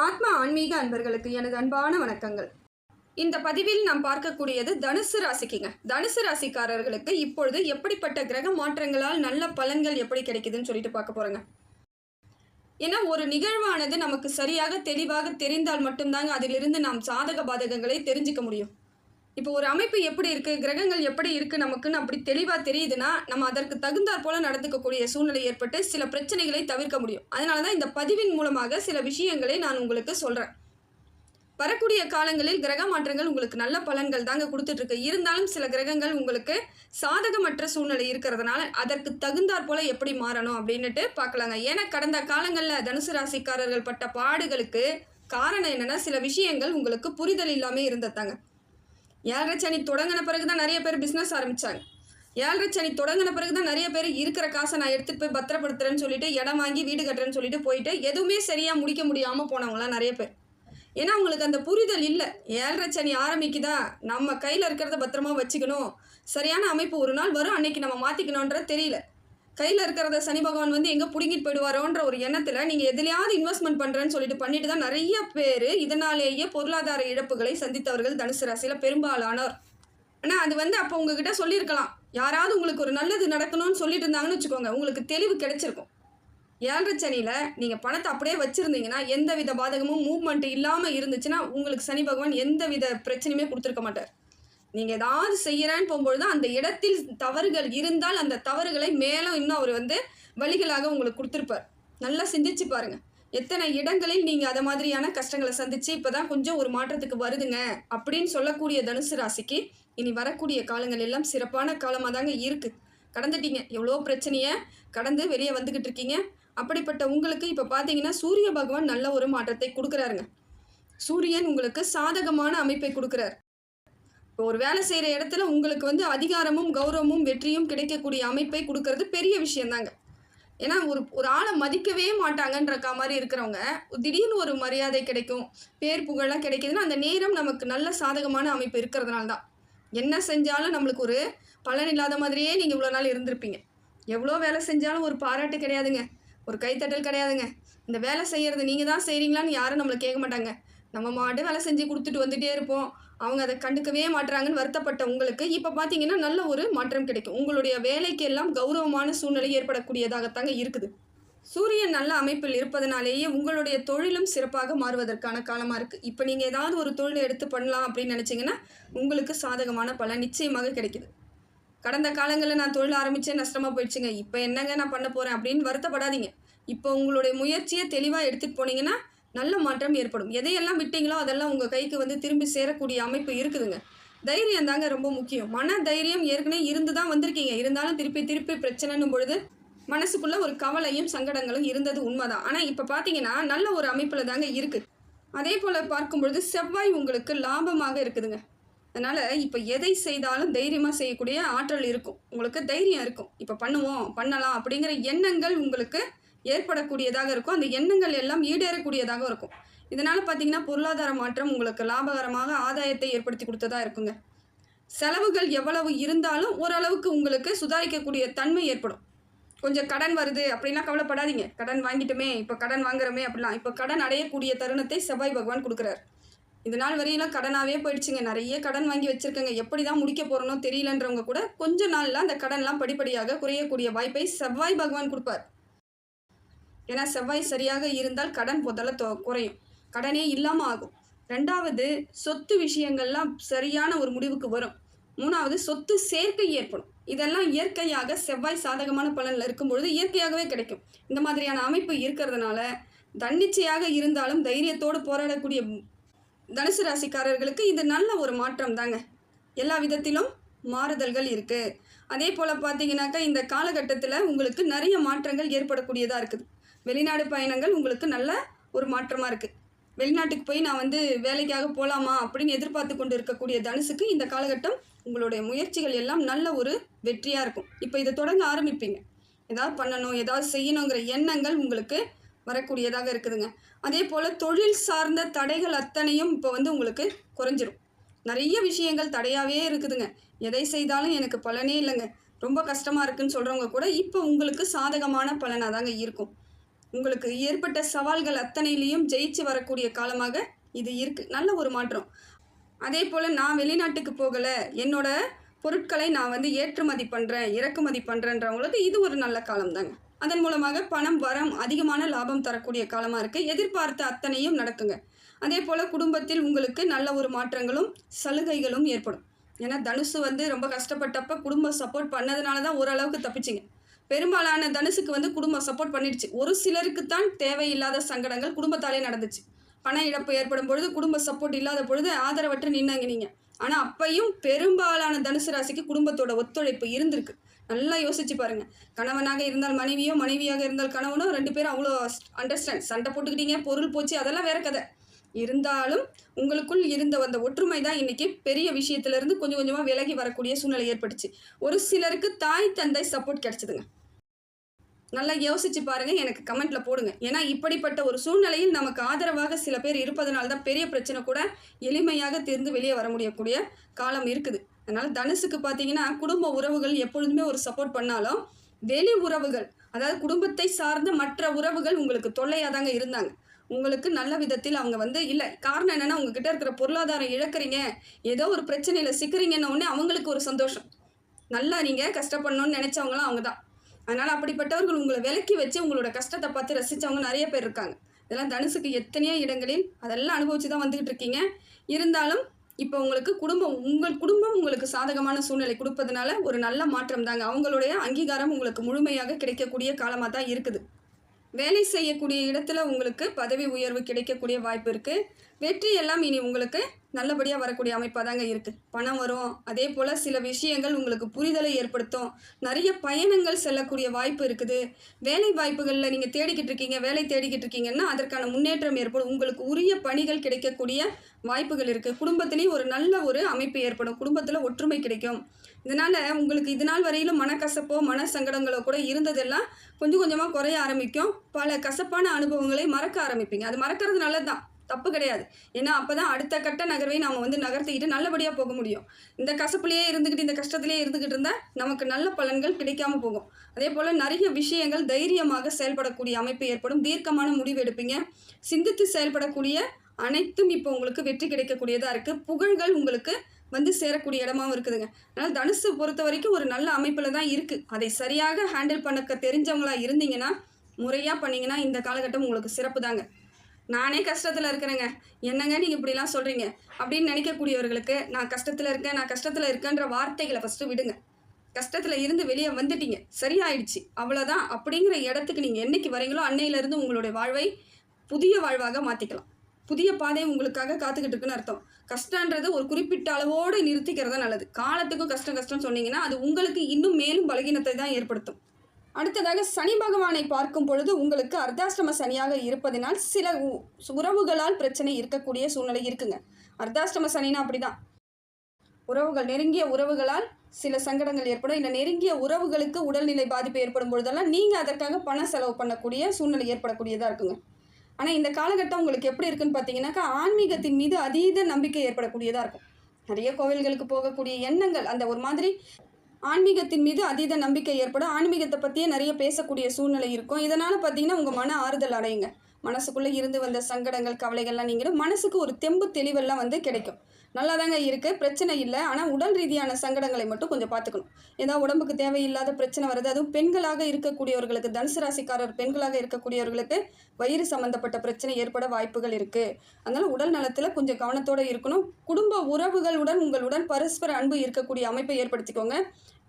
ஆத்ம ஆன்மீக அன்பர்களுக்கு எனது அன்பான வணக்கங்கள். இந்த பதிவில் நாம் பார்க்கக்கூடியது தனுசு ராசிக்குங்க. தனுசு ராசிக்காரர்களுக்கு இப்பொழுது எப்படிப்பட்ட கிரக மாற்றங்களால் நல்ல பலன்கள் எப்படி கிடைக்குதுன்னு சொல்லிட்டு பார்க்க போறோங்க. ஏன்னா ஒரு நிகழ்வானது நமக்கு சரியாக தெளிவாக தெரிந்தால் மட்டும்தாங்க அதிலிருந்து நாம் சாதக பாதகங்களை தெரிஞ்சுக்க முடியும். இப்போ ஒரு அமைப்பு எப்படி இருக்குது கிரகங்கள் எப்படி இருக்குது நமக்குன்னு அப்படி தெளிவாக தெரியுதுன்னா நம்ம அதற்கு தகுந்தாற் போல் நடந்துக்கக்கூடிய சூழ்நிலை ஏற்பட்டு சில பிரச்சனைகளை தவிர்க்க முடியும். அதனால தான் இந்த பதிவின் மூலமாக சில விஷயங்களை நான் உங்களுக்கு சொல்கிறேன் வரக்கூடிய காலங்களில் கிரக மாற்றங்கள் உங்களுக்கு நல்ல பலன்கள் தாங்க கொடுத்துட்ருக்கு. இருந்தாலும் சில கிரகங்கள் உங்களுக்கு சாதகமற்ற சூழ்நிலை இருக்கிறதுனால அதற்கு தகுந்தாற் போல் எப்படி மாறணும் அப்படின்னுட்டு பார்க்கலாங்க ஏன்னா கடந்த காலங்களில் தனுசு ராசிக்காரர்கள் பட்ட பாடுகளுக்கு காரணம் என்னென்னா சில விஷயங்கள் உங்களுக்கு புரிதல் இல்லாமல் இருந்ததாங்க. ஏழரை சனி தொடங்கின பிறகு தான் நிறைய பேர் பிஸ்னஸ் ஆரம்பிச்சாங்க. ஏழரை சனி தொடங்கின பிறகு தான் நிறைய பேர் இருக்கிற காசை நான் எடுத்துகிட்டு போய் பத்திரப்படுத்துறேன்னு சொல்லிட்டு இடம் வாங்கி வீடு கட்டுறேன்னு சொல்லிட்டு போயிட்டு எதுவுமே சரியாக முடிக்க முடியாமல் போனவங்களாம் நிறைய பேர். ஏன்னா அவங்களுக்கு அந்த புரிதல் இல்லை. ஏழரை சனி ஆரம்பிக்குதா? நம்ம கையில் இருக்கிறத பத்திரமா வச்சுக்கணும். சரியான அமைப்பு ஒரு நாள் வரும். அன்னைக்கு நம்ம மாற்றிக்கணுன்றது தெரியல. கையில் இருக்கிறத சனி பகவான் வந்து எங்கே பிடுங்கிட்டு போயிடுவாரோன்ற ஒரு எண்ணத்தில் நீங்கள் எதுலையாவது இன்வெஸ்ட்மெண்ட் பண்ணுறேன்னு சொல்லிட்டு பண்ணிட்டு தான் நிறைய பேர் இதனாலேயே பொருளாதார இழப்புகளை சந்தித்தவர்கள் தனுசு ராசியில் பெரும்பாலானோர். ஆனால் அது வந்து அப்போ உங்ககிட்ட சொல்லியிருக்கலாம். யாராவது உங்களுக்கு ஒரு நல்லது நடக்கணும்னு சொல்லிட்டு இருந்தாங்கன்னு வச்சுக்கோங்க. உங்களுக்கு தெளிவு கிடைச்சிருக்கும். ஏழரை சனியில் நீங்கள் பணத்தை அப்படியே வச்சுருந்தீங்கன்னா எந்த வித பாதகமும் மூவ்மெண்ட் இல்லாமல் இருந்துச்சுன்னா உங்களுக்கு சனி பகவான் எந்த வித பிரச்சனையுமே கொடுத்துருக்க மாட்டார். நீங்கள் ஏதாவது செய்கிறேன்னு போகும்பொழுது அந்த இடத்தில் தவறுகள் இருந்தால் அந்த தவறுகளை மேலும் இன்னும் அவர் வந்து வழிகளாக உங்களுக்கு கொடுத்துருப்பார். நல்லா சிந்திச்சு பாருங்க. எத்தனை இடங்களில் நீங்கள் அதை மாதிரியான கஷ்டங்களை சந்தித்து இப்போ தான் கொஞ்சம் ஒரு மாற்றத்துக்கு வருதுங்க அப்படின்னு சொல்லக்கூடிய தனுசு ராசிக்கு இனி வரக்கூடிய காலங்கள் எல்லாம் சிறப்பான காலமாக தாங்க இருக்குது கடந்துட்டீங்க. எவ்வளோ பிரச்சனையை கடந்து வெளியே வந்துக்கிட்டு இருக்கீங்க. அப்படிப்பட்ட உங்களுக்கு இப்போ பார்த்தீங்கன்னா சூரிய பகவான் நல்ல ஒரு மாற்றத்தை கொடுக்குறாருங்க. சூரியன் உங்களுக்கு சாதகமான அமைப்பை கொடுக்குறார். இப்போ ஒரு வேலை செய்கிற இடத்துல உங்களுக்கு வந்து அதிகாரமும் கௌரவமும் வெற்றியும் கிடைக்கக்கூடிய அமைப்பை கொடுக்கறது பெரிய விஷயந்தாங்க. ஏன்னா ஒரு ஒரு ஆளை மதிக்கவே மாட்டாங்கன்றக்கா மாதிரி இருக்கிறவங்க திடீர்னு ஒரு மரியாதை கிடைக்கும் பேர் புகழெலாம் கிடைக்குதுன்னா அந்த நேரம் நமக்கு நல்ல சாதகமான அமைப்பு இருக்கிறதுனால தான் என்ன செஞ்சாலும் நம்மளுக்கு ஒரு பலன் இல்லாத மாதிரியே நீங்கள் இவ்வளோ நாள் இருந்திருப்பீங்க. எவ்வளோ வேலை செஞ்சாலும் ஒரு பாராட்டு கிடையாதுங்க. ஒரு கைத்தட்டல் கிடையாதுங்க. இந்த வேலை செய்கிறது நீங்கள் தான் செய்கிறீங்களான்னு யாரும் நம்மளை கேட்க மாட்டாங்க. நம்ம மாட்டு வேலை செஞ்சு கொடுத்துட்டு வந்துகிட்டே இருப்போம். அவங்க அதை கண்டுக்கவே மாட்டுறாங்கன்னு வருத்தப்பட்ட உங்களுக்கு இப்போ பார்த்தீங்கன்னா நல்ல ஒரு மாற்றம் கிடைக்கும். உங்களுடைய வேலைக்கு எல்லாம் கௌரவமான சூழ்நிலை ஏற்படக்கூடியதாகத்தாங்க இருக்குது. சூரியன் நல்ல அமைப்பில் இருப்பதனாலேயே உங்களுடைய தொழிலும் சிறப்பாக மாறுவதற்கான காலமாக இருக்குது இப்போ நீங்கள் ஏதாவது ஒரு தொழிலை எடுத்து பண்ணலாம் அப்படின்னு நினச்சிங்கன்னா உங்களுக்கு சாதகமான பலன் நிச்சயமாக கிடைக்குது. கடந்த காலங்களில் நான் தொழில் ஆரம்பித்தே நஷ்டமாக போயிடுச்சுங்க. இப்போ என்னங்க நான் பண்ண போகிறேன் அப்படின்னு வருத்தப்படாதீங்க. இப்போ உங்களுடைய முயற்சியை தெளிவாக எடுத்துகிட்டு போனீங்கன்னா நல்ல மாற்றம் ஏற்படும். எதையெல்லாம் விட்டீங்களோ அதெல்லாம் உங்கள் கைக்கு வந்து திரும்பி சேரக்கூடிய அமைப்பு இருக்குதுங்க. தைரியம் தாங்க ரொம்ப முக்கியம். மன தைரியம் ஏற்கனவே இருந்து தான் வந்திருக்கீங்க. இருந்தாலும் திருப்பி திருப்பி பிரச்சனைன்னும் பொழுது மனசுக்குள்ளே ஒரு கவலையும் சங்கடங்களும் இருந்தது உண்மைதான். ஆனால் இப்போ பார்த்தீங்கன்னா நல்ல ஒரு அமைப்பில் தாங்க இருக்குது அதே போல் பார்க்கும் பொழுது செவ்வாய் உங்களுக்கு லாபமாக இருக்குதுங்க. அதனால் இப்போ எதை செய்தாலும் தைரியமாக செய்யக்கூடிய ஆற்றல் இருக்கும். உங்களுக்கு தைரியம் இருக்கும். இப்போ பண்ணுவோம் பண்ணலாம் அப்படிங்கிற எண்ணங்கள் உங்களுக்கு ஏற்படக்கூடியதாக இருக்கும். அந்த எண்ணங்கள் எல்லாம் ஈடேறக்கூடியதாக இருக்கும். இதனால் பார்த்தீங்கன்னா பொருளாதார மாற்றம் உங்களுக்கு லாபகரமாக ஆதாயத்தை ஏற்படுத்தி கொடுத்ததா இருக்குங்க. செலவுகள் எவ்வளவு இருந்தாலும் ஓரளவுக்கு உங்களுக்கு சுதாரிக்கக்கூடிய தன்மை ஏற்படும். கொஞ்சம் கடன் வருது அப்படிலாம் கவலைப்படாதீங்க. கடன் வாங்கிட்டோமே இப்போ கடன் வாங்குறோமே அப்படிலாம். இப்போ கடன் அடையக்கூடிய தருணத்தை செவ்வாய் பகவான் கொடுக்குறார். இது நாள் வரையெல்லாம் கடனாகவே போயிடுச்சுங்க. நிறைய கடன் வாங்கி வச்சுருக்கேங்க. எப்படி தான் முடிக்க போகிறனோ தெரியலன்றவங்க கூட கொஞ்ச நாளில் அந்த கடன்லாம் படிப்படியாக குறையக்கூடிய வாய்ப்பை செவ்வாய் பகவான் கொடுப்பார். ஏன்னா செவ்வாய் சரியாக இருந்தால் கடன் முதல்ல தொ குறையும். கடனே இல்லாமல் ஆகும். ரெண்டாவது சொத்து விஷயங்கள்லாம் சரியான ஒரு முடிவுக்கு வரும். மூணாவது சொத்து சேர்க்கை ஏற்படும். இதெல்லாம் இயற்கையாக செவ்வாய் சாதகமான பலனில் இருக்கும் பொழுது இயற்கையாகவே கிடைக்கும். இந்த மாதிரியான அமைப்பு இருக்கிறதுனால தன்னிச்சையாக இருந்தாலும் தைரியத்தோடு போராடக்கூடிய தனுசு ராசிக்காரர்களுக்கு இது நல்ல ஒரு மாற்றம் தாங்க. எல்லா விதத்திலும் மாறுதல்கள் இருக்குது அதே போல் பார்த்தீங்கன்னாக்கா இந்த காலகட்டத்தில் உங்களுக்கு நிறைய மாற்றங்கள் ஏற்படக்கூடியதாக இருக்குது. வெளிநாடு பயணங்கள் உங்களுக்கு நல்ல ஒரு மாற்றமாக இருக்குது வெளிநாட்டுக்கு போய் நான் வந்து வேலைக்காக போகலாமா அப்படின்னு எதிர்பார்த்து கொண்டு இருக்கக்கூடிய தனுசுக்கு இந்த காலகட்டம் உங்களுடைய முயற்சிகள் எல்லாம் நல்ல ஒரு வெற்றியாக இருக்கும். இப்போ இதை தொடங்க ஆரம்பிப்பீங்க. ஏதாவது பண்ணணும் ஏதாவது செய்யணுங்கிற எண்ணங்கள் உங்களுக்கு வரக்கூடியதாக இருக்குதுங்க. அதே போல் தொழில் சார்ந்த தடைகள் அத்தனையும் இப்போ வந்து உங்களுக்கு குறைஞ்சிரும். நிறைய விஷயங்கள் தடையாகவே இருக்குதுங்க. எதை செய்தாலும் எனக்கு பலனே இல்லைங்க. ரொம்ப கஷ்டமாக இருக்குன்னு சொல்கிறவங்க கூட இப்போ உங்களுக்கு சாதகமான பலனாக தாங்க இருக்கும். உங்களுக்கு ஏற்பட்ட சவால்கள் அத்தனையிலையும் ஜெயிச்சு வரக்கூடிய காலமாக இது இருக்குது நல்ல ஒரு மாற்றம். அதே போல் நான் வெளிநாட்டுக்கு போகலை. என்னோட பொருட்களை நான் வந்து ஏற்றுமதி பண்ணுறேன் இறக்குமதி பண்ணுறேன்றவங்களுக்கு இது ஒரு நல்ல காலம் தாங்க அதன் மூலமாக பணம் வரம் அதிகமான லாபம் தரக்கூடிய காலமாக இருக்குது எதிர்பார்த்த அத்தனையும் நடக்குங்க. அதே போல் குடும்பத்தில் உங்களுக்கு நல்ல ஒரு மாற்றங்களும் சலுகைகளும் ஏற்படும். ஏன்னா தனுசு வந்து ரொம்ப கஷ்டப்பட்டப்ப குடும்பம் சப்போர்ட் பண்ணதுனால தான் ஓரளவுக்கு தப்பிச்சிங்க. பெரும்பாலான தனுசுக்கு வந்து குடும்பம் சப்போர்ட் பண்ணிடுச்சு. ஒரு சிலருக்கு தான் தேவையில்லாத சங்கடங்கள் குடும்பத்தாலே நடந்துச்சு. பண இழப்பு ஏற்படும் பொழுது குடும்ப சப்போர்ட் இல்லாத பொழுது ஆதரவற்று நின்னாங்க நீங்கள் ஆனால் அப்பையும் பெரும்பாலான தனுசு ராசிக்கு குடும்பத்தோட ஒத்துழைப்பு இருந்திருக்கு. நல்லா யோசிச்சு பாருங்க. கணவனாக இருந்தால் மனைவியோ மனைவியாக இருந்தால் கணவனோ ரெண்டு பேரும் அவ்வளோ அண்டர்ஸ்டாண்ட் சண்டை போட்டுக்கிட்டீங்க பொருள் போச்சு அதெல்லாம் வேற கதை. இருந்தாலும் உங்களுக்குள் இருந்த அந்த ஒற்றுமை தான் இன்றைக்கி பெரிய விஷயத்துலேருந்து கொஞ்சம் கொஞ்சமாக விலகி வரக்கூடிய சூழ்நிலை ஏற்பட்டுச்சு. ஒரு சிலருக்கு தாய் தந்தை சப்போர்ட் கிடச்சிதுங்க. நல்லா யோசிச்சு பாருங்கள் எனக்கு கமெண்ட்டில் போடுங்க. ஏன்னா இப்படிப்பட்ட ஒரு சூழ்நிலையில் நமக்கு ஆதரவாக சில பேர் இருப்பதனால தான் பெரிய பிரச்சனை கூட எளிமையாக தீர்ந்து வெளியே வர முடியக்கூடிய காலம் இருக்குது. அதனால் தனுசுக்கு பார்த்தீங்கன்னா குடும்ப உறவுகள் எப்பொழுதுமே ஒரு சப்போர்ட் பண்ணாலும் வெளி உறவுகள் அதாவது குடும்பத்தை சார்ந்த மற்ற உறவுகள் உங்களுக்கு தொல்லையாக தாங்க இருந்தாங்க. உங்களுக்கு நல்ல விதத்தில் அவங்க வந்து இல்லை காரணம் என்னென்னா உங்ககிட்ட இருக்கிற பொருளாதாரம் இழக்கிறீங்க. ஏதோ ஒரு பிரச்சனையில் சிக்கிறீங்கன்ன அவங்களுக்கு ஒரு சந்தோஷம். நல்லா நீங்கள் கஷ்டப்படணும்னு நினச்சவங்களாம் அவங்க தான். அதனால் அப்படிப்பட்டவர்கள் உங்களை விலக்கி வச்சு உங்களோட கஷ்டத்தை பார்த்து ரசித்தவங்க நிறைய பேர் இருக்காங்க. இதெல்லாம் தனுசுக்கு எத்தனையோ இடங்களில் அதெல்லாம் அனுபவிச்சு தான் வந்துக்கிட்டு இருக்கீங்க. இருந்தாலும் இப்போ உங்களுக்கு குடும்பம் உங்கள் குடும்பம் உங்களுக்கு சாதகமான சூழ்நிலை கொடுப்பதனால ஒரு நல்ல மாற்றம் தாங்க அவங்களுடைய அங்கீகாரம் உங்களுக்கு முழுமையாக கிடைக்கக்கூடிய காலமாக தான் இருக்குது. வேலை செய்யக்கூடிய இடத்துல உங்களுக்கு பதவி உயர்வு கிடைக்கக்கூடிய வாய்ப்பு இருக்குது வெற்றி எல்லாம் இனி உங்களுக்கு நல்லபடியாக வரக்கூடிய அமைப்பாக தாங்க இருக்குது பணம் வரும். அதே போல் சில விஷயங்கள் உங்களுக்கு புரிதலை ஏற்படுத்தும். நிறைய பயணங்கள் செல்லக்கூடிய வாய்ப்பு இருக்குது. வேலை வாய்ப்புகளில் நீங்கள் தேடிக்கிட்டு இருக்கீங்க வேலை தேடிக்கிட்டு இருக்கீங்கன்னா அதற்கான முன்னேற்றம் ஏற்படும். உங்களுக்கு உரிய பணிகள் கிடைக்கக்கூடிய வாய்ப்புகள் இருக்குது குடும்பத்திலையும் ஒரு நல்ல ஒரு அமைப்பு ஏற்படும். குடும்பத்தில் ஒற்றுமை கிடைக்கும். இதனால் உங்களுக்கு இது நாள் வரையிலும் மனக்கசப்போ மன சங்கடங்களோ கூட இருந்ததெல்லாம் கொஞ்சம் கொஞ்சமாக குறைய ஆரம்பிக்கும். பல கசப்பான அனுபவங்களை மறக்க ஆரம்பிப்பீங்க. அது மறக்கிறது நல்லது தான் தப்பு கிடையாது. ஏன்னா அப்போ தான் அடுத்த கட்ட நகர்வை நாம் வந்து நகர்த்திக்கிட்டு நல்லபடியாக போக முடியும். இந்த கசப்புலேயே இருந்துக்கிட்டு இந்த கஷ்டத்துலேயே இருந்துக்கிட்டு இருந்தால் நமக்கு நல்ல பலன்கள் கிடைக்காம போகும். அதே போல் நிறைய விஷயங்கள் தைரியமாக செயல்படக்கூடிய அமைப்பு ஏற்படும். தீர்க்கமான முடிவு எடுப்பீங்க. சிந்தித்து செயல்படக்கூடிய அனைத்தும் இப்போ உங்களுக்கு வெற்றி கிடைக்கக்கூடியதாக இருக்குது புகழ்கள் உங்களுக்கு வந்து சேரக்கூடிய இடமாவும் இருக்குதுங்க. அதனால் தனுசு பொறுத்த வரைக்கும் ஒரு நல்ல அமைப்பில் தான் இருக்குது அதை சரியாக ஹேண்டில் பண்ணக்க தெரிஞ்சவங்களாக இருந்தீங்கன்னா முறையாக பண்ணீங்கன்னா இந்த காலகட்டம் உங்களுக்கு சிறப்பு தாங்க நானே கஷ்டத்தில் இருக்கிறேங்க. என்னங்க நீங்கள் இப்படிலாம் சொல்கிறீங்க அப்படின்னு நினைக்கக்கூடியவர்களுக்கு நான் கஷ்டத்தில் இருக்கேன் நான் கஷ்டத்தில் இருக்கேன்ற வார்த்தைகளை ஃபஸ்ட்டு விடுங்க. கஷ்டத்தில் இருந்து வெளியே வந்துட்டீங்க. சரியாயிடுச்சு. அவ்வளோதான் அப்படிங்கிற இடத்துக்கு நீங்கள் என்னைக்கு வரீங்களோ அன்னையிலேருந்து உங்களுடைய வாழ்வை புதிய வாழ்வாக மாற்றிக்கலாம் புதிய பாதை உங்களுக்காக காத்துக்கிட்டு இருக்குன்னு அர்த்தம். கஷ்டன்றது ஒரு குறிப்பிட்ட அளவோடு நிறுத்திக்கிறது நல்லது. காலத்துக்கும் கஷ்டம் கஷ்டம் சொன்னீங்கன்னா அது உங்களுக்கு இன்னும் மேலும் பலகீனத்தை தான் ஏற்படுத்தும். அடுத்ததாக சனி பகவானை பார்க்கும் பொழுது உங்களுக்கு அர்த்தாஷ்டம சனியாக இருப்பதனால் சில உ- உறவுகளால் பிரச்சனை இருக்கக்கூடிய சூழ்நிலை இருக்குங்க. அர்த்தாஷ்டம சனினா அப்படிதான். உறவுகள் நெருங்கிய உறவுகளால் சில சங்கடங்கள் ஏற்படும். இல்லை நெருங்கிய உறவுகளுக்கு உடல்நிலை பாதிப்பு ஏற்படும் பொழுதெல்லாம் நீங்கள் அதற்காக பண செலவு பண்ணக்கூடிய சூழ்நிலை ஏற்படக்கூடியதாக இருக்குங்க. ஆனால் இந்த காலகட்டம் உங்களுக்கு எப்படி இருக்குன்னு பார்த்தீங்கன்னாக்கா ஆன்மீகத்தின் மீது அதீத நம்பிக்கை ஏற்படக்கூடியதாக இருக்கும். நிறைய கோவில்களுக்கு போகக்கூடிய எண்ணங்கள் அந்த ஒரு மாதிரி ஆன்மீகத்தின் மீது அதீத நம்பிக்கை ஏற்படும் ஆன்மீகத்தை பற்றியே நிறைய பேசக்கூடிய சூழ்நிலை இருக்கும். இதனால் பார்த்தீங்கன்னா உங்கள் மன ஆறுதல் அடையுங்க. மனசுக்குள்ளே இருந்து வந்த சங்கடங்கள் கவலைகள்லாம் நீங்களும் மனசுக்கு ஒரு தெம்பு தெளிவெல்லாம் வந்து கிடைக்கும். நல்லா தாங்க இருக்குது பிரச்சனை இல்லை. ஆனால் உடல் ரீதியான சங்கடங்களை மட்டும் கொஞ்சம் பார்த்துக்கணும். ஏதாவது உடம்புக்கு தேவையில்லாத பிரச்சனை வருது. அதுவும் பெண்களாக இருக்கக்கூடியவர்களுக்கு தனுசு ராசிக்காரர் பெண்களாக இருக்கக்கூடியவர்களுக்கு வயிறு சம்மந்தப்பட்ட பிரச்சனை ஏற்பட வாய்ப்புகள் இருக்குது அதனால் உடல் நலத்தில் கொஞ்சம் கவனத்தோடு இருக்கணும். குடும்ப உறவுகளுடன் உங்களுடன் பரஸ்பர அன்பு இருக்கக்கூடிய அமைப்பை ஏற்படுத்திக்கோங்க.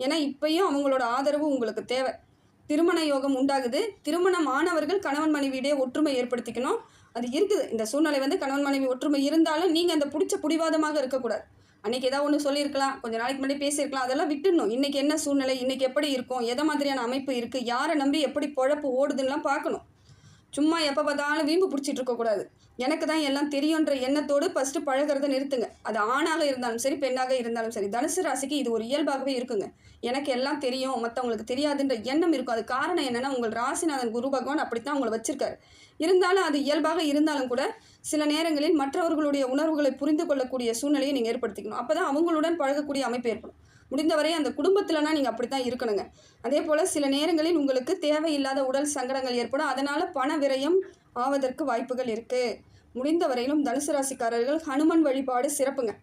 ஏன்னா இப்பயும் அவங்களோட ஆதரவு உங்களுக்கு தேவை. திருமண யோகம் உண்டாகுது. திருமணம் ஆனவர்கள் கணவன் மனைவியிடையே ஒற்றுமை ஏற்படுத்திக்கணும். அது இருக்குது. இந்த சூழ்நிலை வந்து கணவன் மனைவி ஒற்றுமை இருந்தாலும் நீங்கள் அந்த பிடிச்ச பிடிவாதமாக இருக்கக்கூடாது. அன்றைக்கி ஏதாவது ஒன்று சொல்லியிருக்கலாம். கொஞ்சம் நாளைக்கு முன்னாடி பேசியிருக்கலாம். அதெல்லாம் விட்டுடணும். இன்றைக்கி என்ன சூழ்நிலை? இன்னைக்கு எப்படி இருக்கும்? எதை மாதிரியான அமைப்பு இருக்குது யாரை நம்பி எப்படி பொழப்பு ஓடுதுன்னெலாம் பார்க்கணும். சும்மா எப்போ பார்த்தாலும் வீம்பு பிடிச்சிட்டு இருக்கக்கூடாது எனக்கு தான் எல்லாம் தெரியுன்ற எண்ணத்தோடு ஃபஸ்ட்டு பழகிறத நிறுத்துங்க. அது ஆணாக இருந்தாலும் சரி பெண்ணாக இருந்தாலும் சரி தனுசு ராசிக்கு இது ஒரு இயல்பாகவே இருக்குங்க. எனக்கு எல்லாம் தெரியும் மற்றவங்களுக்கு தெரியாதுன்ற எண்ணம் இருக்கும். அது காரணம் என்னென்னா உங்கள் ராசிநாதன் குரு பகவான் அப்படித்தான் உங்களை வச்சிருக்காரு. இருந்தாலும் அது இயல்பாக இருந்தாலும் கூட சில நேரங்களில் மற்றவர்களுடைய உணர்வுகளை புரிந்து கொள்ளக்கூடிய சூழ்நிலையை நீங்கள் ஏற்படுத்திக்கணும். அப்போ தான் அவங்களுடன் பழகக்கூடிய அமைப்பு ஏற்படும். முடிந்தவரை அந்த குடும்பத்தில்னா நீங்கள் அப்படி தான் இருக்கணுங்க. அதே போல் சில நேரங்களில் உங்களுக்கு தேவையில்லாத உடல் சங்கடங்கள் ஏற்படும். அதனால் பண விரயம் ஆவதற்கு வாய்ப்புகள் இருக்குது முடிந்த வரையிலும் தனுசு ராசிக்காரர்கள் ஹனுமன் வழிபாடு சிறப்புங்க.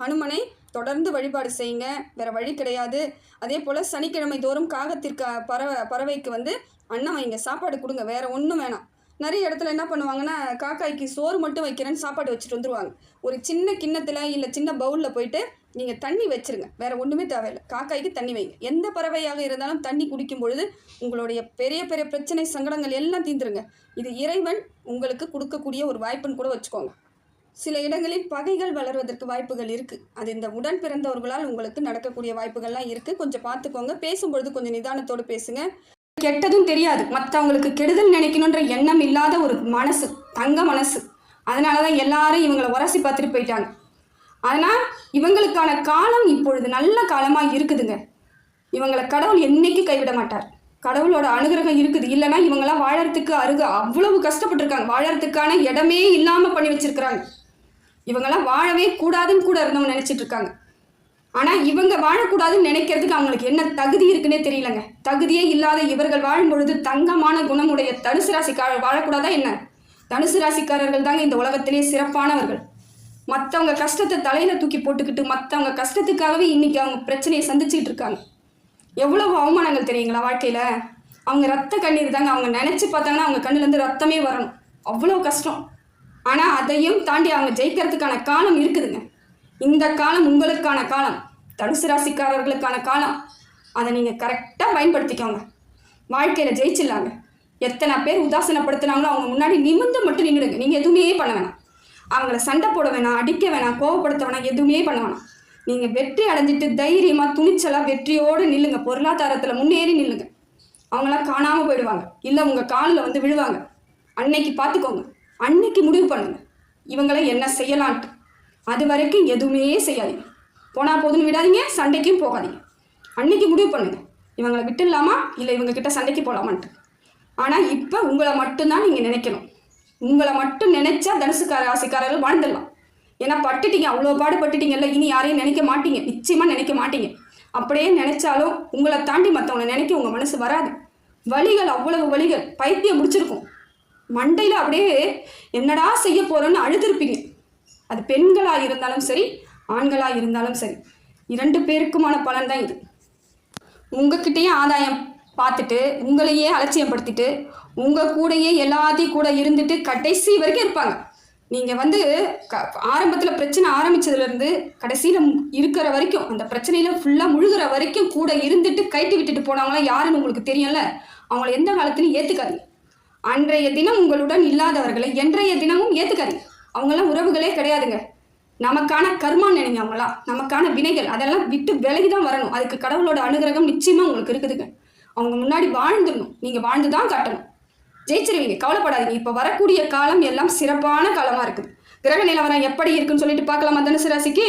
ஹனுமனை தொடர்ந்து வழிபாடு செய்யுங்க. வேறு வழி கிடையாது. அதே போல் சனிக்கிழமை தோறும் காகத்திற்கு பறவை பறவைக்கு வந்து அண்ணன் வைங்க. சாப்பாடு கொடுங்க. வேறு ஒன்றும் வேணாம். நிறைய இடத்துல என்ன பண்ணுவாங்கன்னா காக்காய்க்கு சோறு மட்டும் வைக்கிறேன்னு சாப்பாடு வச்சுட்டு வந்துருவாங்க. ஒரு சின்ன கிண்ணத்தில் இல்லை சின்ன பவுலில் போயிட்டு நீங்கள் தண்ணி வச்சிருங்க. வேறு ஒன்றுமே தேவையில்லை. காக்காய்க்கு தண்ணி வைங்க. எந்த பறவையாக இருந்தாலும் தண்ணி குடிக்கும் பொழுது உங்களுடைய பெரிய பெரிய பிரச்சனை சங்கடங்கள் எல்லாம் தீந்துருங்க. இது இறைவன் உங்களுக்கு கொடுக்கக்கூடிய ஒரு வாய்ப்புன்னு கூட வச்சுக்கோங்க. சில இடங்களில் பகைகள் வளர்வதற்கு வாய்ப்புகள் இருக்குது அது இந்த உடன் பிறந்தவர்களால் உங்களுக்கு நடக்கக்கூடிய வாய்ப்புகள்லாம் இருக்குது கொஞ்சம் பார்த்துக்கோங்க. பேசும்பொழுது கொஞ்சம் நிதானத்தோடு பேசுங்க. கெட்டதும் தெரியாது. மற்றவங்களுக்கு கெடுதல் நினைக்கணுன்ற எண்ணம் இல்லாத ஒரு மனசு தங்க மனசு. அதனால தான் எல்லாரும் இவங்களை உரசி பார்த்துட்டு போயிட்டாங்க. ஆனால் இவங்களுக்கான காலம் இப்பொழுது நல்ல காலமாக இருக்குதுங்க. இவங்களை கடவுள் என்னைக்கு கைவிட மாட்டார். கடவுளோட அனுகிரகம் இருக்குது. இல்லைன்னா இவங்கெல்லாம் வாழறதுக்கு அருக அவ்வளவு கஷ்டப்பட்டிருக்காங்க. வாழறதுக்கான இடமே இல்லாமல் பண்ணி வச்சிருக்கிறாங்க. இவங்கெல்லாம் வாழவே கூடாதுன்னு கூட இருந்தவங்க நினச்சிட்டு இருக்காங்க. ஆனால் இவங்க வாழக்கூடாதுன்னு நினைக்கிறதுக்கு அவங்களுக்கு என்ன தகுதி இருக்குன்னே தெரியலங்க. தகுதியே இல்லாத இவர்கள் வாழும் பொழுது தங்கமான குணமுடைய தனுசு ராசிக்காரர் வாழக்கூடாதா என்ன? தனுசு ராசிக்காரர்கள் தாங்க இந்த உலகத்திலே சிறப்பானவர்கள். மற்றவங்க கஷ்டத்தை தலையில் தூக்கி போட்டுக்கிட்டு மற்றவங்க கஷ்டத்துக்காகவே இன்னைக்கு அவங்க பிரச்சனையை சந்திச்சுட்டு இருக்காங்க. எவ்வளவு அவமானங்கள் தெரியுங்களா வாழ்க்கையில்? அவங்க ரத்த கண்ணீர் தாங்க அவங்க நினச்சி பார்த்தாங்கன்னா அவங்க கண்ணுலேருந்து ரத்தமே வரணும். அவ்வளோ கஷ்டம். ஆனால் அதையும் தாண்டி அவங்க ஜெயிக்கிறதுக்கான காலம் இருக்குதுங்க. இந்த காலம் உங்களுக்கான காலம். தனுசு ராசிக்காரர்களுக்கான காலம். அதை நீங்கள் கரெக்டாக பயன்படுத்திக்கோங்க. வாழ்க்கையில் ஜெயிச்சிடலாங்க. எத்தனை பேர் உதாசனப்படுத்தினாங்களோ அவங்க முன்னாடி நிமிந்து மட்டும் நின்றுடுங்க நீங்கள் எதுவுமே பண்ண வேணாம். அவங்கள சண்டை போட வேணாம் அடிக்க வேணாம் கோவப்படுத்த வேணாம் எதுவுமே பண்ண வேணாம். நீங்கள் வெற்றி அடைஞ்சிட்டு தைரியமாக துணிச்சலாக வெற்றியோடு நில்லுங்க. பொருளாதாரத்தில் முன்னேறி நில்லுங்க. அவங்களாம் காணாமல் போயிடுவாங்க. இல்லை உங்கள் காலில் வந்து விழுவாங்க. அன்னைக்கு பார்த்துக்கோங்க அன்னைக்கு முடிவு பண்ணுங்க. இவங்களை என்ன செய்யலான்ட்டு. அது வரைக்கும் எதுவுமே செய்யாதீங்க. போனால் போதுன்னு விடாதீங்க சண்டைக்கும் போகாதீங்க. அன்னைக்கு முடிவு பண்ணுங்கள் இவங்களை விட்டுடலாமா? இல்லை இவங்கக்கிட்ட சண்டைக்கு போகலாமான்ட்டு ஆனால் இப்போ உங்களை மட்டும்தான் நீங்கள் நினைக்கணும். உங்களை மட்டும் நினைச்சா தனுசுக்கார ராசிக்காரர்கள் வாழ்ந்துடலாம். ஏன்னா பட்டுட்டீங்க அவ்வளோ பாடு பட்டுட்டீங்கல்ல இனி யாரையும் நினைக்க மாட்டீங்க. நிச்சயமாக நினைக்க மாட்டீங்க. அப்படியே நினைச்சாலும் உங்களை தாண்டி மற்றவங்களை நினைக்க உங்கள் மனசு வராது. வலிகள் அவ்வளவு வலிகள். பைத்தியம் முடிச்சிருக்கும் மண்டையில் அப்படியே என்னடா செய்ய போகிறோன்னு அழுதுருப்பீங்க. அது பெண்களாக இருந்தாலும் சரி ஆண்களாக இருந்தாலும் சரி. இரண்டு பேருக்குமான பலன் தான் இது. உங்ககிட்டயே ஆதாயம். பார்த்துட்டு உங்களையே அலட்சியப்படுத்திட்டு உங்கள் கூடயே எல்லாத்தையும் கூட இருந்துட்டு கடைசி வரைக்கும் இருப்பாங்க. நீங்கள் வந்து க ஆரம்பத்தில் பிரச்சனை ஆரம்பித்ததுலேருந்து கடைசியில் இருக்கிற வரைக்கும் அந்த பிரச்சனையில் ஃபுல்லாக முழுகிற வரைக்கும் கூட இருந்துட்டு கைட்டு விட்டுட்டு போனவங்களாம் யாருன்னு உங்களுக்கு தெரியும்ல? அவங்கள எந்த காலத்திலையும் ஏற்றுக்காதீங்க அன்றைய தினம் உங்களுடன் இல்லாதவர்களை என்றைய தினமும் ஏற்றுக்காதீங்க அவங்களாம் உறவுகளே கிடையாதுங்க. நமக்கான கர்மா நினைங்க அவங்களாம் நமக்கான வினைகள். அதெல்லாம் விட்டு விலகி தான் வரணும். அதுக்கு கடவுளோட அனுகிரகம் நிச்சயமாக உங்களுக்கு இருக்குதுங்க. அவங்க முன்னாடி வாழ்ந்துடணும். நீங்கள் வாழ்ந்து தான் காட்டணும். ஜெயிச்சிருவீங்க. கவலைப்படாதீங்க. இப்போ வரக்கூடிய காலம் எல்லாம் சிறப்பான காலமாக இருக்குது கிரக நிலவரம் எப்படி இருக்குன்னு சொல்லிட்டு பார்க்கலாமா தனுசு ராசிக்கு?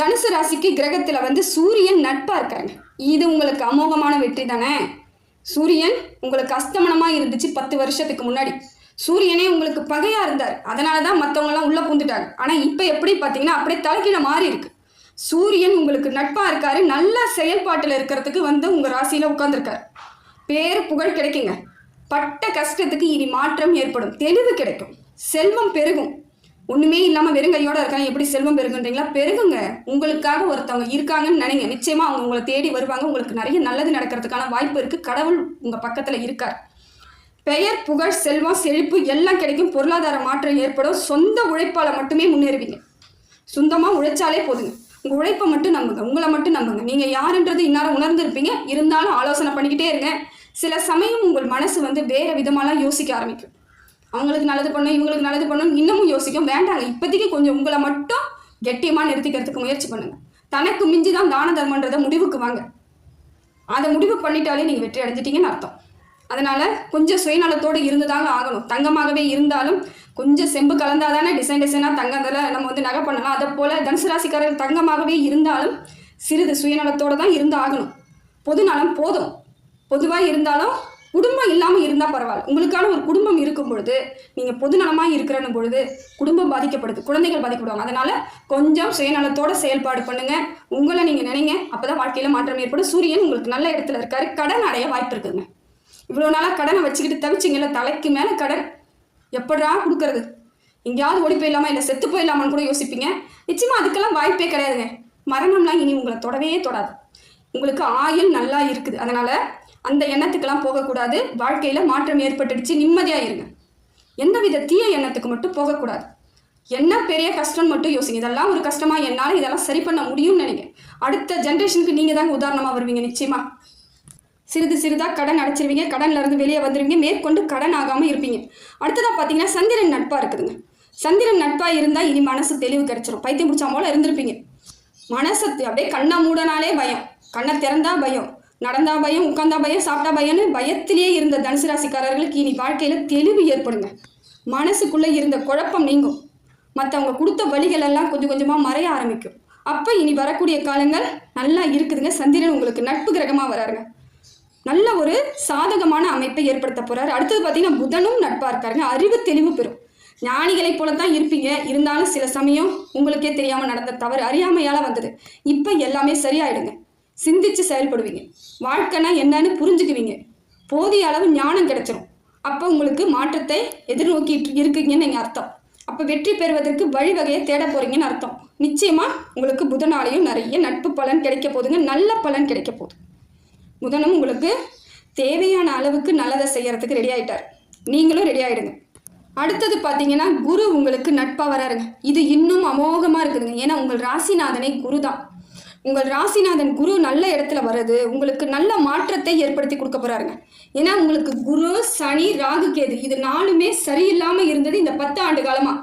தனுசு ராசிக்கு கிரகத்தில் வந்து சூரியன் நட்பாக இருக்காங்க இது உங்களுக்கு அமோகமான வெற்றி தானே? சூரியன் உங்களுக்கு அஸ்தமனமாக இருந்துச்சு பத்து வருஷத்துக்கு முன்னாடி. சூரியனே உங்களுக்கு பகையாக இருந்தார். அதனால தான் மற்றவங்கலாம் உள்ளே பூந்துட்டாங்க ஆனால் இப்போ எப்படி பார்த்தீங்கன்னா அப்படியே தலைக்கீழ மாறி இருக்கு. சூரியன் உங்களுக்கு நட்பாக இருக்காரு நல்ல செயல்பாட்டில் இருக்கிறதுக்கு வந்து உங்கள் ராசியில் உட்காந்துருக்காரு பேர் புகழ் கிடைக்குங்க. பட்ட கஷ்டத்துக்கு இனி மாற்றம் ஏற்படும். தெளிவு கிடைக்கும். செல்வம் பெருகும். ஒன்றுமே இல்லாமல் வெறுங்கையோட இருக்காங்க. எப்படி செல்வம் பெருகுன்றீங்களா? பெருகுங்க. உங்களுக்காக ஒருத்தவங்க இருக்காங்கன்னு நினைங்க. நிச்சயமாக அவங்க உங்களை தேடி வருவாங்க. உங்களுக்கு நிறைய நல்லது நடக்கிறதுக்கான வாய்ப்பு இருக்குது கடவுள் உங்கள் பக்கத்தில் இருக்கார். பெயர் புகழ் செல்வம் செழிப்பு எல்லாம் கிடைக்கும். பொருளாதார மாற்றம் ஏற்படும். சொந்த உழைப்பால் மட்டுமே முன்னேறுவீங்க. சொந்தமாக உழைச்சாலே போதுங்க. உழைப்பை மட்டும் நம்புங்க. உங்களை மட்டும் நம்புங்க. நீங்கள் யாருன்றது இந்நேரம் உணர்ந்திருப்பீங்க. இருந்தாலும் ஆலோசனை பண்ணிக்கிட்டே இருங்க. சில சமயம் உங்கள் மனசு வந்து வேறு விதமாலாம் யோசிக்க ஆரம்பிக்கும். அவங்களுக்கு நல்லது பண்ணும் இவங்களுக்கு நல்லது பண்ணும். இன்னமும் யோசிக்கும். வேண்டாங்க. இப்போதைக்கு கொஞ்சம் உங்களை மட்டும் கெட்டியமாக நிறுத்திக்கிறதுக்கு முயற்சி பண்ணுங்க. தனக்கு மிஞ்சி தான் தான தர்மன்றதை முடிவுக்கு வாங்க. அதை முடிவு பண்ணிட்டாலே நீங்கள் வெற்றி அடைஞ்சிட்டீங்கன்னு அர்த்தம். அதனால் கொஞ்சம் சுயநலத்தோடு இருந்து தாங்க ஆகணும். தங்கமாகவே இருந்தாலும் கொஞ்சம் செம்பு கலந்தால் தானே டிசைன் டிசைனாக தங்கத்தில் நம்ம வந்து நகை பண்ணலாம். அதை போல் தனுசு ராசிக்காரர்கள் தங்கமாகவே இருந்தாலும் சிறிது சுயநலத்தோடு தான் இருந்து ஆகணும். பொதுநலம் போதும். பொதுவாக இருந்தாலும் குடும்பம் இல்லாமல் இருந்தால் பரவாயில்ல. உங்களுக்கான ஒரு குடும்பம் இருக்கும் பொழுது நீங்கள் பொதுநலமாக இருக்கிறன்னு பொழுது குடும்பம் பாதிக்கப்படுது. குழந்தைகள் பாதிக்கப்படுவாங்க. அதனால் கொஞ்சம் சுயநலத்தோட செயல்பாடு பண்ணுங்கள் உங்களை நீங்கள் நினைங்க. அப்போ தான் வாழ்க்கையில் மாற்றம் ஏற்படும். சூரியன் உங்களுக்கு நல்ல இடத்துல இருக்காரு. கடன் அடைய வாய்ப்பு இருக்குதுங்க இவ்வளோ நாளாக கடனை வச்சுக்கிட்டு தவிச்சிங்கல்ல தலைக்கு மேலே கடன். எப்படா கொடுக்கறது? எங்கேயாவது ஓடி போயிடலாமா இல்லை செத்து போயிடலாமான்னு கூட யோசிப்பீங்க. நிச்சயமாக அதுக்கெல்லாம் வாய்ப்பே கிடையாதுங்க. மரணம்லாம் இனி உங்களை தொடவே தொடாது. உங்களுக்கு ஆயுள் நல்லா இருக்குது. அதனால் அந்த எண்ணத்துக்கெல்லாம் போகக்கூடாது. வாழ்க்கையில் மாற்றம் ஏற்பட்டுடுச்சு நிம்மதியாக இருங்க எந்தவித தீய எண்ணத்துக்கு மட்டும் போகக்கூடாது. என்ன பெரிய கஷ்டம்னு மட்டும் யோசிங்க. இதெல்லாம் ஒரு கஷ்டமாக என்னால் இதெல்லாம் சரி பண்ண முடியும்னு நினைங்க. அடுத்த ஜென்ரேஷனுக்கு நீங்கள் தாங்க உதாரணமாக வருவீங்க நிச்சயமாக சிறிது சிறிதாக கடன் அடைச்சிருவீங்க கடன்லேருந்து வெளியே வந்துடுவீங்க மேற்கொண்டு கடன் ஆகாமல் இருப்பீங்க. அடுத்ததாக பார்த்தீங்கன்னா சந்திரன் நட்பாக இருக்குதுங்க. சந்திரன் நட்பாக இருந்தால் இனி மனசு தெளிவு கிடைச்சிரும். பைத்தியம் பிடிச்சா போல இருந்திருப்பீங்க. மனசு அப்படியே கண்ணை மூடனாலே பயம். கண்ணை திறந்தா பயம். நடந்தா பயம் உட்காந்தா பயம் சாப்பிட்டா பயம்னு பயத்திலேயே இருந்த தனுசு ராசிக்காரர்களுக்கு இனி வாழ்க்கையில் தெளிவு ஏற்படுங்க. மனசுக்குள்ளே இருந்த குழப்பம் நீங்கும். மற்றவங்க கொடுத்த வழிகள் எல்லாம் கொஞ்சம் கொஞ்சமாக மறைய ஆரம்பிக்கும். அப்போ இனி வரக்கூடிய காலங்கள் நல்லா இருக்குதுங்க. சந்திரன் உங்களுக்கு நட்பு கிரகமாக வராருங்க. நல்ல ஒரு சாதகமான அமைப்பை ஏற்படுத்த போறாரு. அடுத்தது பார்த்தீங்கன்னா புதனும் நட்பாக இருக்காருங்க அறிவு தெளிவு பெறும். ஞானிகளைப் போல தான் இருப்பீங்க. இருந்தாலும் சில சமயம் உங்களுக்கே தெரியாமல் நடந்த தவறு அறியாமையால் வந்தது. இப்போ எல்லாமே சரியாயிடுங்க. சிந்திச்சு செயல்படுவீங்க. வாழ்க்கைனா என்னன்னு புரிஞ்சுக்குவீங்க. போதிய அளவு ஞானம் கிடைச்சிரும். அப்போ உங்களுக்கு மாற்றத்தை எதிர்நோக்கிட்டு இருக்கீங்கன்னு நீங்கள் அர்த்தம். அப்போ வெற்றி பெறுவதற்கு வழிவகையை தேட போறீங்கன்னு அர்த்தம். நிச்சயமாக உங்களுக்கு புதனாலையும் நிறைய நட்பு பலன் கிடைக்க போதுங்க நல்ல பலன் கிடைக்க போகுது. புதனும் உங்களுக்கு தேவையான அளவுக்கு நல்லதை செய்யறதுக்கு ரெடி ஆயிட்டார். நீங்களும் ரெடி ஆயிடுங்க. அடுத்தது பார்த்தீங்கன்னா குரு உங்களுக்கு நட்பாக வராருங்க. இது இன்னும் அமோகமாக இருக்குதுங்க. ஏன்னா உங்கள் ராசிநாதனை குரு தான். உங்கள் ராசிநாதன் குரு நல்ல இடத்துல வர்றது உங்களுக்கு நல்ல மாற்றத்தை ஏற்படுத்தி கொடுக்க போகிறாருங்க ஏன்னா உங்களுக்கு குரு சனி ராகு கேது இது நாலுமே சரியில்லாமல் இருந்தது இந்த பத்து ஆண்டு காலமாக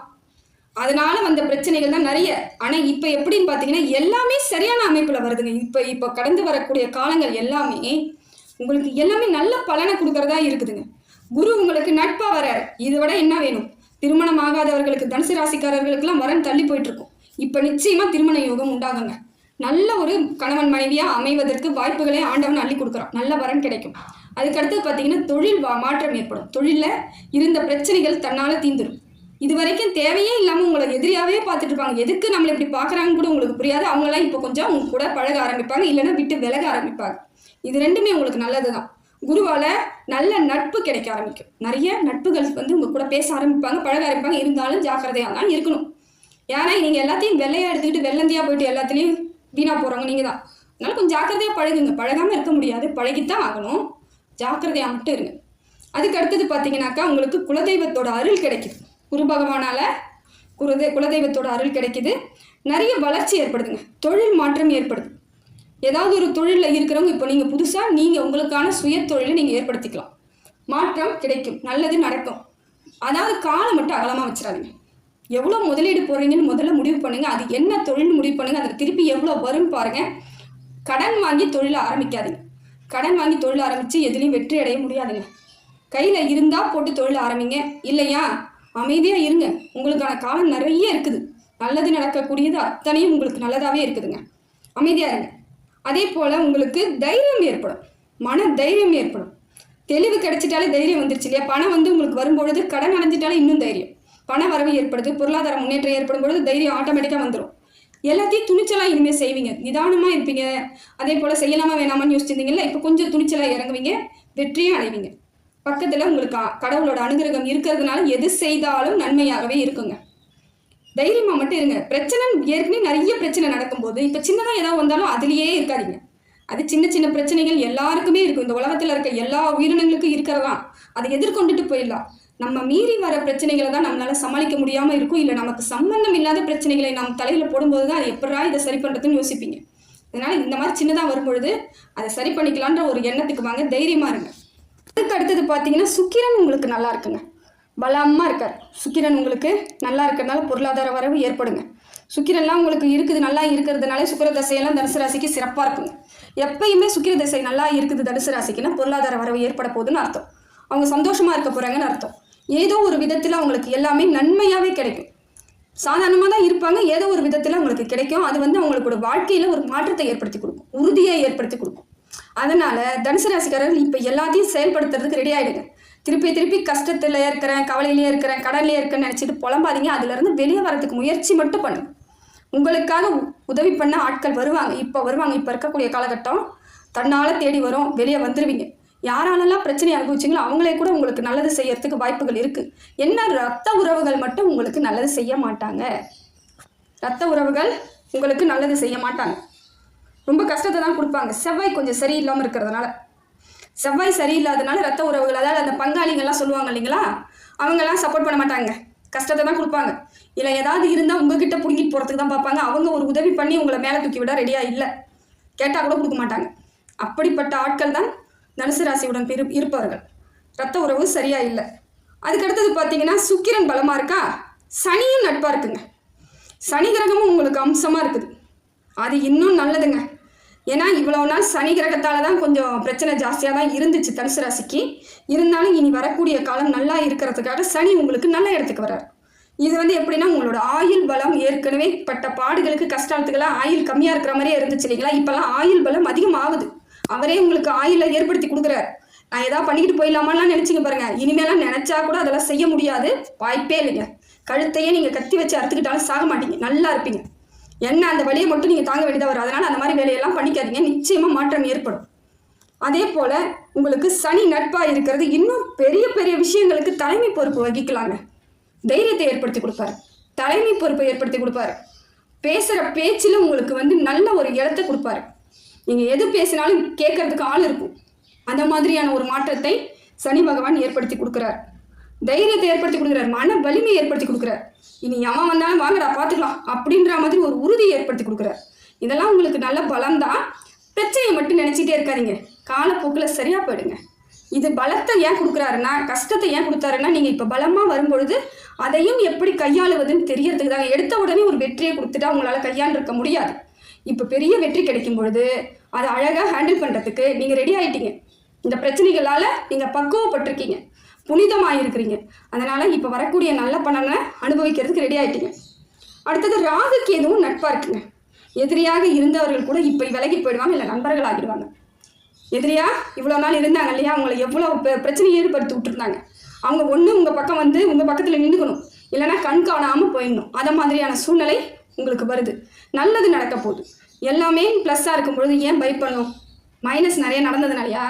அதனால வந்த பிரச்சனைகள் தான் நிறைய. ஆனா இப்ப எப்படின்னு பாத்தீங்கன்னா எல்லாமே சரியான அமைப்புல வருதுங்க. இப்ப இப்ப கடந்து வரக்கூடிய காலங்கள் எல்லாமே உங்களுக்கு எல்லாமே நல்ல பலனை கொடுக்கறதா இருக்குதுங்க. குரு உங்களுக்கு நட்பா வராரு இதை விட என்ன வேணும்? திருமணம் ஆகாதவர்களுக்கு தனுசு ராசிக்காரர்களுக்கெல்லாம் வரன் தள்ளி போயிட்டு இருக்கும் இப்ப நிச்சயமா திருமண யோகம் உண்டாகுங்க. நல்ல ஒரு கணவன் மனைவியா அமைவதற்கு வாய்ப்புகளை ஆண்டவன் அள்ளி கொடுக்குறான். நல்ல வரன் கிடைக்கும். அதுக்கடுத்து பார்த்தீங்கன்னா தொழில் வா- மாற்றம் ஏற்படும். தொழிலில் இருந்த பிரச்சனைகள் தன்னால் தீந்துடும் இது வரைக்கும் தேவையே இல்லாமல் உங்களை எதிரியாவே பார்த்துட்டு இருப்பாங்க எதுக்கு நம்மளை இப்படி பார்க்குறாங்கன்னு கூட உங்களுக்கு புரியாது. அவங்களாம் இப்போ கொஞ்சம் உங்க கூட பழக ஆரம்பிப்பாங்க. இல்லைன்னா விட்டு விலக ஆரம்பிப்பாங்க. இது ரெண்டுமே உங்களுக்கு நல்லது தான் குருவால் நல்ல நட்பு கிடைக்க ஆரம்பிக்கும். நிறைய நட்புகள் வந்து உங்க கூட பேச ஆரம்பிப்பாங்க பழக ஆரம்பிப்பாங்க. இருந்தாலும் ஜாக்கிரதையாக தான் இருக்கணும். ஏன்னா நீங்கள் எல்லாத்தையும் வெள்ளையா எடுத்துக்கிட்டு வெள்ளந்தியா போயிட்டு எல்லாத்துலேயும் வீணாக போகிறவங்க நீங்கள் தான் அதனால கொஞ்சம் ஜாக்கிரதையாக பழகுங்க. பழகாமல் இருக்க முடியாது. பழகித்தான் ஆகணும். ஜாக்கிரதையாக மட்டும் இருங்க. அதுக்கு அடுத்தது பார்த்தீங்கன்னாக்கா உங்களுக்கு குலதெய்வத்தோட அருள் கிடைக்குது. குரு பகவானால் குருதே குலதெய்வத்தோட அருள் கிடைக்குது. நிறைய வளர்ச்சி ஏற்படுதுங்க. தொழில் மாற்றம் ஏற்படுது. ஏதாவது ஒரு தொழிலில் இருக்கிறவங்க இப்போ நீங்கள் புதுசாக நீங்கள் உங்களுக்கான சுய தொழிலை நீங்கள் ஏற்படுத்திக்கலாம். மாற்றம் கிடைக்கும். நல்லது நடக்கும். அதாவது காலம் மட்டும் அகலமாக வச்சிடாதீங்க. எவ்வளோ முதலீடு போடுறீங்கன்னு முதல்ல முடிவு பண்ணுங்கள் அது என்ன தொழில் முடிவு பண்ணுங்கள் அதில் திருப்பி எவ்வளோ வரும்னு பாருங்கள் கடன் வாங்கி தொழிலை ஆரம்பிக்காதீங்க. கடன் வாங்கி தொழில் ஆரம்பித்து எதுலேயும் வெற்றி அடைய முடியாதுங்க. கையில் இருந்தால் போட்டு தொழில் ஆரம்பிங்க. இல்லையா? அமைதியாக இருங்க. உங்களுக்கான காலம் நிறைய இருக்குது. நல்லது நடக்கக்கூடியது அத்தனையும் உங்களுக்கு நல்லதாகவே இருக்குதுங்க. அமைதியாக இருங்க. அதே போல் உங்களுக்கு தைரியம் ஏற்படும். மன தைரியம் ஏற்படும். தெளிவு கிடைச்சிட்டாலே தைரியம் வந்துருச்சு இல்லையா? பணம் வந்து உங்களுக்கு வரும்பொழுது கடன் அடைஞ்சிட்டாலே இன்னும் தைரியம். பண வரவு ஏற்படுது. பொருளாதார முன்னேற்றம் ஏற்படும் பொழுது தைரியம் ஆட்டோமேட்டிக்காக வந்துடும் எல்லாத்தையும் துணிச்சலாக இனிமேல் செய்வீங்க. நிதானமாக இருப்பீங்க. அதே போல் செய்யலாமா வேணாமான்னு யோசிச்சிருந்தீங்கல்ல? இப்போ கொஞ்சம் துணிச்சலாக இறங்குவீங்க. வெற்றியும் அடைவீங்க. பக்கத்தில் உங்களுக்கு கடவுளோட அனுகிரகம் இருக்கிறதுனால எது செய்தாலும் நன்மையாகவே இருக்குங்க. தைரியமாக மட்டும் இருங்க. பிரச்சனை ஏற்கனவே நிறைய பிரச்சனை நடக்கும்போது இப்போ சின்னதாக ஏதாவது வந்தாலும் அதுலேயே இருக்காதிங்க. அது சின்ன சின்ன பிரச்சனைகள் எல்லாருக்குமே இருக்கும். இந்த உலகத்தில் இருக்க எல்லா உயிரினங்களுக்கும் இருக்கிறதான் அதை எதிர்கொண்டுட்டு போயிடலாம். நம்ம மீறி வர பிரச்சனைகளை தான் நம்மளால சமாளிக்க முடியாமல் இருக்கும். இல்லை நமக்கு சம்பந்தம் இல்லாத பிரச்சனைகளை நாம் தலையில் போடும்போது தான் அது எப்படா இதை சரி பண்ணுறதுன்னு யோசிப்பீங்க. அதனால் இந்த மாதிரி சின்னதாக வரும்பொழுது அதை சரி பண்ணிக்கலான்ற ஒரு எண்ணத்துக்கு வாங்க. தைரியமாக இருங்க. அதுக்கு அடுத்தது பார்த்தீங்கன்னா சுக்கிரன் உங்களுக்கு நல்லா இருக்குங்க. பலமாக இருக்கார். சுக்கிரன் உங்களுக்கு நல்லா இருக்கிறதுனால பொருளாதார வரவு ஏற்படுங்க. சுக்கிரன்லாம் உங்களுக்கு இருக்குது நல்லா இருக்கிறதுனால சுக்கிர தசையெல்லாம் தனுசு ராசிக்கு சிறப்பாக இருக்குங்க. எப்பயுமே சுக்கிர தசை நல்லா இருக்குது தனுசு ராசிக்குன்னா பொருளாதார வரவு ஏற்பட போகுதுன்னு அர்த்தம். அவங்க சந்தோஷமாக இருக்க போகிறாங்கன்னு அர்த்தம். ஏதோ ஒரு விதத்தில் அவங்களுக்கு எல்லாமே நன்மையாகவே கிடைக்கும். சாதாரணமாக தான் இருப்பாங்க ஏதோ ஒரு விதத்தில் அவங்களுக்கு கிடைக்கும். அது வந்து அவங்களோட வாழ்க்கையில் ஒரு மாற்றத்தை ஏற்படுத்தி கொடுக்கும். உறுதியை ஏற்படுத்தி கொடுக்கும். அதனால தனுசு ராசிக்காரர்கள் இப்போ எல்லாத்தையும் செயல்படுத்துறதுக்கு ரெடி ஆகிடுங்க திருப்பி திருப்பி கஷ்டத்தில் இருக்கிறேன் கவலையிலே இருக்கிறேன் கடன்லேயே இருக்கேன்னு நினச்சிட்டு புலம்பாதீங்க. அதுலேருந்து வெளியே வரதுக்கு முயற்சி மட்டும் பண்ணுங்க. உங்களுக்காக உ- உதவி பண்ண ஆட்கள் வருவாங்க. இப்போ வருவாங்க. இப்போ இருக்கக்கூடிய காலகட்டம் தன்னால் தேடி வரும். வெளியே வந்துடுவீங்க யாராலெல்லாம் பிரச்சனை அனுபவிச்சிங்களோ அவங்களே கூட உங்களுக்கு நல்லது செய்யறதுக்கு வாய்ப்புகள் இருக்குது என்ன ரத்த உறவுகள் மட்டும் உங்களுக்கு நல்லது செய்ய மாட்டாங்க. ரத்த உறவுகள் உங்களுக்கு நல்லது செய்ய மாட்டாங்க. ரொம்ப கஷ்டத்தை தான் கொடுப்பாங்க. செவ்வாய் கொஞ்சம் சரியில்லாமல் இருக்கிறதுனால. செவ்வாய் சரியில்லாதனால ரத்த உறவுகள் அதாவது அந்த பங்காளிங்கள்லாம் சொல்லுவாங்க இல்லைங்களா? அவங்கெல்லாம் சப்போர்ட் பண்ண மாட்டாங்க. கஷ்டத்தை தான் கொடுப்பாங்க. இல்லை ஏதாவது இருந்தால் உங்ககிட்ட பிடுங்கிட்டு போகிறதுக்கு தான் பார்ப்பாங்க. அவங்க ஒரு உதவி பண்ணி உங்களை மேலே தூக்கி விட ரெடியாக இல்லை. கேட்டால் கூட கொடுக்க மாட்டாங்க. அப்படிப்பட்ட ஆட்கள் தான் தனுசு ராசியுடன் இரு இருப்பவர்கள். ரத்த உறவு சரியாக இல்லை. அதுக்கடுத்தது பார்த்தீங்கன்னா சுக்கிரன் பலமாக இருக்கா? சனியும் நட்பாக இருக்குங்க. சனி கிரகமும் உங்களுக்கு அம்சமாக இருக்குது. அது இன்னும் நல்லதுங்க. ஏன்னா இவ்வளோ நாள் சனி கிரகத்தால் தான் கொஞ்சம் பிரச்சனை ஜாஸ்தியாக தான் இருந்துச்சு தனுசு ராசிக்கு. இருந்தாலும் இனி வரக்கூடிய காலம் நல்லா இருக்கிறதுக்காக சனி உங்களுக்கு நல்ல இடத்துக்கு வரார் இது வந்து எப்படின்னா உங்களோட ஆயுள் பலம் ஏற்கனவே பட்ட பாடுகளுக்கு கஷ்டத்துக்கெல்லாம் ஆயுள் கம்மியாக இருக்கிற மாதிரியே இருந்துச்சு இல்லைங்களா? இப்போல்லாம் ஆயுள் பலம் அதிகமாகுது. அவரே உங்களுக்கு ஆயுளை ஏற்படுத்தி கொடுக்குறாரு. நான் ஏதாவது பண்ணிக்கிட்டு போயிடலாமான்லாம் நினச்சிங்க பாருங்க. இனிமேலாம் நினச்சா கூட அதெல்லாம் செய்ய முடியாது. வாய்ப்பே இல்லைங்க. கழுத்தையே நீங்கள் கத்தி வச்சு அறுத்துக்கிட்டாலும் சாக மாட்டீங்க. நல்லா இருப்பீங்க. என்ன அந்த வழியை மட்டும் நீங்கள் தாங்க வேண்டியதாக வரும். அதனால் அந்த மாதிரி வேலையெல்லாம் பண்ணிக்காதீங்க. நிச்சயமாக மாற்றம் ஏற்படும். அதே போல் உங்களுக்கு சனி நட்பாக இருக்கிறது இன்னும் பெரிய பெரிய விஷயங்களுக்கு தலைமை பொறுப்பு வகிக்கலாங்க. தைரியத்தை ஏற்படுத்தி கொடுப்பாரு. தலைமை பொறுப்பை ஏற்படுத்தி கொடுப்பாரு. பேசுகிற பேச்சில் உங்களுக்கு வந்து நல்ல ஒரு இடத்த கொடுப்பாரு. நீங்கள் எது பேசினாலும் கேட்கறதுக்கு ஆள் இருக்கும். அந்த மாதிரியான ஒரு மாற்றத்தை சனி பகவான் ஏற்படுத்தி கொடுக்குறாரு. தைரியத்தை ஏற்படுத்தி கொடுக்குறார் மன வலிமையை ஏற்படுத்தி கொடுக்குறார். இனி எவன் வந்தாலும் வாங்கடா பார்த்துக்கலாம் அப்படின்ற மாதிரி ஒரு உறுதியை ஏற்படுத்தி கொடுக்குறார். இதெல்லாம் உங்களுக்கு நல்ல பலம் தான் பிரச்சனையை மட்டும் நினச்சிட்டே இருக்காதிங்க. காலப்போக்கில் சரியாக போயிடுங்க. இது பலத்தை ஏன் கொடுக்குறாருன்னா கஷ்டத்தை ஏன் கொடுத்தாருன்னா நீங்கள் இப்போ பலமாக வரும்பொழுது அதையும் எப்படி கையாளுவதுன்னு தெரியறதுக்கு தாங்க எடுத்த உடனே ஒரு வெற்றியை கொடுத்துட்டா உங்களால் கையாண்டிருக்க முடியாது. இப்போ பெரிய வெற்றி கிடைக்கும் பொழுது அதை அழகாக ஹேண்டில் பண்ணுறதுக்கு நீங்கள் ரெடி ஆகிட்டீங்க இந்த பிரச்சனைகளால் நீங்கள் பக்குவப்பட்டிருக்கீங்க. புனிதமாயிருக்கிறீங்க. அதனால் இப்போ வரக்கூடிய நல்ல பலனை அனுபவிக்கிறதுக்கு ரெடி ஆகிட்டீங்க அடுத்தது ராகுக்கு எதுவும் நட்பாக இருக்குங்க. எதிரியாக இருந்தவர்கள் கூட இப்போ விலகி போயிடுவாங்க இல்லை நண்பர்கள் ஆகிடுவாங்க. எதிரியா இவ்வளோ நாள் இருந்தாங்க இல்லையா? அவங்களை எவ்வளோ பிரச்சனையை ஏற்படுத்தி விட்டுருந்தாங்க. அவங்க ஒன்று உங்கள் பக்கம் வந்து உங்கள் பக்கத்தில் நின்றுக்கணும் இல்லைன்னா கண் காணாமல் போயிடணும். அதை மாதிரியான சூழ்நிலை உங்களுக்கு வருது. நல்லது நடக்க போகுது. எல்லாமே ப்ளஸ்ஸாக இருக்கும் பொழுது ஏன் பயப்படணும்? மைனஸ் நிறைய நடந்ததுனாலயா?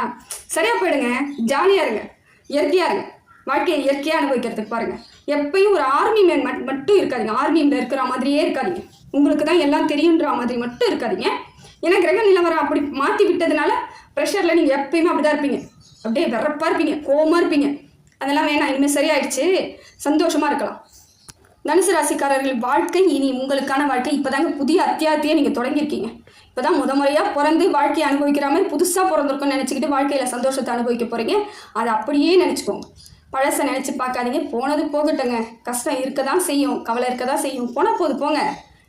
சரியாக போயிடுங்க. ஜாலியாக இருங்க. இயற்கையாக இருங்க வாழ்க்கையை இயற்கையாக அனுபவிக்கிறதுக்கு பாருங்கள் எப்பயும் ஒரு ஆர்மி மேன் மட் மட்டும் இருக்காதீங்க. ஆர்மியில் இருக்கிற மாதிரியே இருக்காதீங்க. உங்களுக்கு தான் எல்லாம் தெரியுன்ற மாதிரி மட்டும் இருக்காதீங்க. ஏன்னா கிரக நிலவரம் அப்படி மாற்றி விட்டதுனால ப்ரெஷரில் நீங்கள் எப்பயுமே அப்படி தான் இருப்பீங்க. அப்படியே வெறப்பாக இருப்பீங்க. கோவமாக இருப்பீங்க. அதெல்லாம் வேணாம். இனிமேல் சரியாயிடுச்சு. சந்தோஷமாக இருக்கலாம். தனுசு ராசிக்காரர்கள் வாழ்க்கை இனி உங்களுக்கான வாழ்க்கை. இப்போதாங்க புதிய அத்தியாயத்தையே நீங்கள் தொடங்கியிருக்கீங்க. இப்போ தான் முத முறையாக பிறந்து வாழ்க்கையை அனுபவிக்கிற மாதிரி புதுசாக பிறந்திருக்கும்னு நினச்சிக்கிட்டு வாழ்க்கையில் சந்தோஷத்தை அனுபவிக்க போகிறீங்க அதை அப்படியே நினச்சிக்கோங்க. பழசை நினச்சி பார்க்காதீங்க. போனது போகட்டுங்க. கஷ்டம் இருக்க தான் செய்யும். கவலை இருக்க தான் செய்யும். போனால் போது போங்க.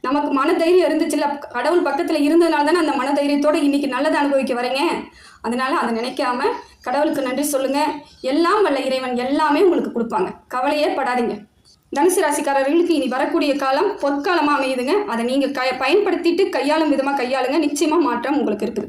நமக்கு மன தைரியம் இருந்துச்சுல்ல. கடவுள் பக்கத்தில் இருந்ததுனால தானே அந்த மன தைரியத்தோடு இன்றைக்கி நல்லதை அனுபவிக்க வரீங்க. அதனால் அதை நினைக்காம கடவுளுக்கு நன்றி சொல்லுங்கள் எல்லாம் வல்ல இறைவன் எல்லாமே உங்களுக்கு கொடுப்பாங்க. கவலையே படாதீங்க. தனுசு ராசிக்காரர்களுக்கு இனி வரக்கூடிய காலம் பொற்காலமாக அமையுதுங்க. அதை நீங்கள் க பயன்படுத்திட்டு கையாளும் விதமாக கையாளுங்க. நிச்சயமாக மாற்றம் உங்களுக்கு இருக்குது.